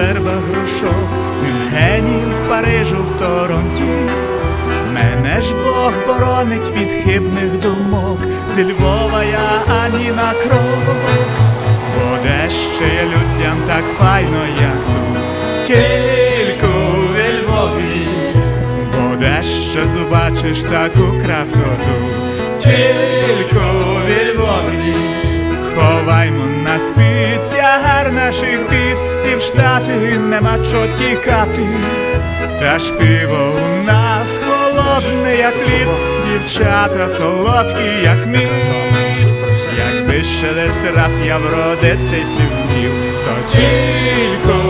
верба грушок, Мюнхені, в Парижу, в Торонті. Мене ж Бог боронить від хибних думок, зі Львова я ані на крок, бо де ще людям так файно, як тут, тільки у Львові, бо де ще зубачиш таку красоту, тільки у Львові. Ховаймо на спід тягар наших бід, і в штати нема чо тікати. Та ж пиво у нас холодне, як лід, дівчата солодкі, як мід. Якби ще десь раз я вродитись вмів, то тільки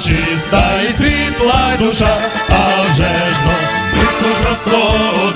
чиста і світла душа, а вже ж но ми сто